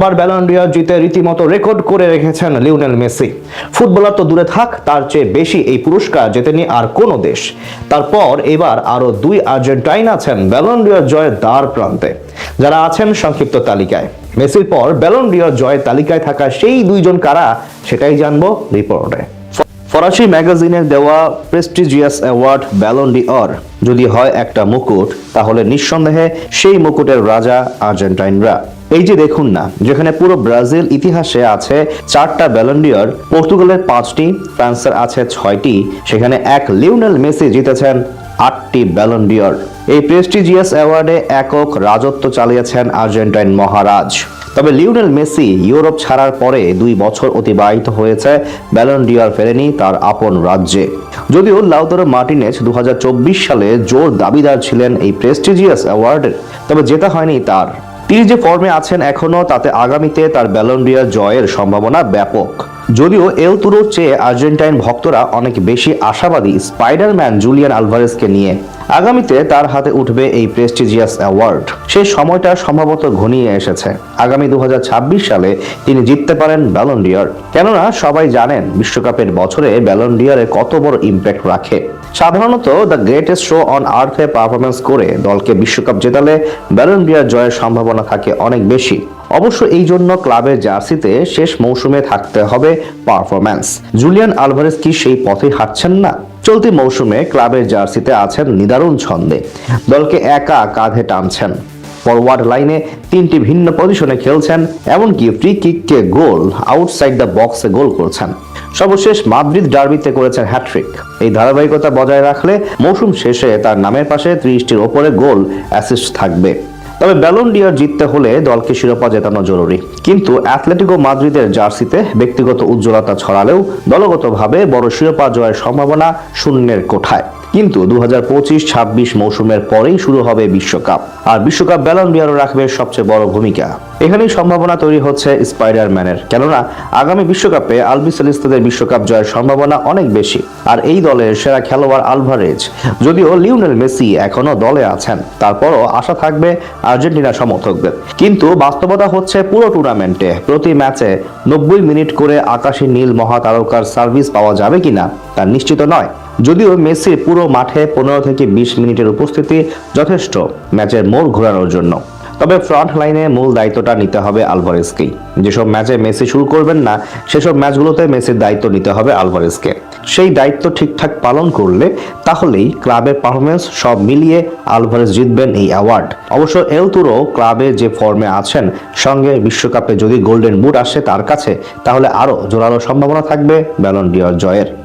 বার ব্যালন্ডিয়ার জিতে রীতিমতো রেকর্ড করে রেখেছেন লিওনেল মেসি। ফুটবলার তো দূরে থাক, তার চেয়ে বেশি এই পুরস্কার জেতেনি আর কোনো দেশ। তারপর এবার আরও দুই আর্জেন্টাইন আছেন ব্যালন্ডিয়ার জয়ের দ্বার প্রান্তে। যারা আছেন সংক্ষিপ্ত তালিকায়। মেসির পর ব্যালন্ডিয়ার জয়ের তালিকায় থাকা সেই দুইজন কারা, সেটাই জানব রিপোর্টে। ফরাসি ম্যাগাজিনের দেওয়া prestigious award Ballon d'Or. যদি হয় একটা মুকুট, তাহলে নিঃসন্দেহে সেই মুকুটের রাজা আর্জেন্টাইনরা। এই যে দেখুন না, যেখানে পুরো ব্রাজিল ইতিহাসে আছে চারটা ব্যালন্ডিয়র পর্তুগালের পাঁচটি, ফ্রান্সের আছে ছয়টি, সেখানে এক লিওনেল মেসি জিতেছেন আটটি ব্যালন্ডিয়র এই প্রেস্টিজিয়াস অ্যাওয়ার্ডে একক রাজত্ব চালিয়েছেন আর্জেন্টাইন মহারাজ। তবে লিওনেল মেসি ইউরোপ ছাড়ার পরে দুই বছর অতিবাহিত হয়েছে ব্যালন ডিয়ার ফেরেনি তার আপন রাজ্যে। যদিও লাউতারো মার্টিনেজ দু হাজার চব্বিশ সালে জোর দাবিদার ছিলেন এই প্রেস্টিজিয়াস অ্যাওয়ার্ডের তবে জেতা হয়নি তার। তিনি যে ফর্মে আছেন এখনও তাতে আগামীতে তার ব্যালন্ডিয়ার জয়ের সম্ভাবনা ব্যাপক। যদিও এল তুরোর চেয়ে আর্জেন্টাইন ভক্তরা অনেক বেশি আশাবাদী স্পাইডারম্যান জুলিয়ান আলভারেজকে নিয়ে। আগামীতে তার হাতে উঠবে এই প্রেস্টিজিয়াস অ্যাওয়ার্ড। সেই সময়টা সম্ভবত ঘনিয়ে এসেছে। আগামী দুহাজার ছাব্বিশ সালে তিনি জিততে পারেন ব্যালন্ডিয়ার কেননা সবাই জানেন বিশ্বকাপের বছরে ব্যালন্ডিয়ারে কত বড় ইম্প্যাক্ট রাখে। সাধারণত দ্য গ্রেটেস্ট শো অন আর্থে পারফরমেন্স করে দলকে বিশ্বকাপ জেতালে ব্যালন্ডিয়ার জয়ের সম্ভাবনা থাকে অনেক বেশি। অবশ্য এই জন্য ক্লাবের জার্সিতে শেষ মৌসুমে থাকতে হবে পারফরম্যান্স। জুলিয়ান আলভারেজ কি সেই পথে হাঁটছেন না? চলতি মৌসুমে ক্লাবের জার্সিতে আছেন নিদারুণ ছন্দে। দলকে একা কাঁধে টানছেন। ফরওয়ার্ড লাইনে তিনটি ভিন্ন পজিশনে খেলছেন, এমনকি ফ্রি কিককে গোল, আউটসাইড দ্য বক্সে গোল করছেন। সর্বশেষ মাদ্রিদ ডার্বিতে করেছেন হ্যাট্রিক এই ধারাবাহিকতা বজায় রাখলে মৌসুম শেষে তার নামের পাশে ত্রিশটির ওপরে গোল, অ্যাসিস্ট থাকবে। তবে ব্যালন ডিয়ার জিততে হলে দলকে শিরোপা জেতানো জরুরি। কিন্তু অ্যাথলেটিকো মাদ্রিদের জার্সিতে ব্যক্তিগত উজ্জ্বলতা ছড়ালেও দলগতভাবে বড় শিরোপা জয়ের সম্ভাবনা শূন্যের কোঠায়। কিন্তু দু হাজার পঁচিশ, ছাব্বিশ মৌসুমের পরেই শুরু হবে বিশ্বকাপ। আর বিশ্বকাপ ব্যালন ডিয়ারও রাখবে সবচেয়ে বড় ভূমিকা। এখানেই সম্ভাবনা তৈরি হচ্ছে স্পাইডারম্যানের। কেননা, আগামী বিশ্বকাপে আলবিসেলিস্তাদের বিশ্বকাপ জয়ের সম্ভাবনা অনেক বেশি। আর এই দলের সেরা খেলোয়াড় আলভারেজ। যদিও লিওনেল মেসি এখনও দলে আছেন। তারপরও আশা থাকবে আর্জেন্টিনা সমর্থকদের। কিন্তু বাস্তবতা হচ্ছে পুরো টুর্নামেন্টে প্রতি ম্যাচে নব্বই মিনিট করে আকাশী নীল মহাতারকার সার্ভিস পাওয়া যাবে কিনা তা নিশ্চিত নয়। যদিও মেসির পুরো মাঠে পনেরো থেকে বিশ মিনিটের উপস্থিতি যথেষ্ট ম্যাচের মোড় ঘোরানোর জন্য। তবে ফ্রন্ট লাইনে মূল দায়িত্বটা নিতে হবে আলভারেজকেই। যেসব ম্যাচে মেসি শুরু করবেন না, সেসব ম্যাচগুলোতে মেসির দায়িত্ব নিতে হবে আলভারেজকে। সেই দায়িত্ব ঠিকঠাক পালন করলে তাহলেই ক্লাবের পারফরমেন্স সব মিলিয়ে আলভারেজ জিতবেন এই অ্যাওয়ার্ড। অবশ্য এল তুরো ক্লাবে যে ফর্মে আছেন, সঙ্গে বিশ্বকাপে যদি গোল্ডেন বুট আসে তার কাছে, তাহলে আরও জোরালো সম্ভাবনা থাকবে ব্যালন ডিওর জয়ের।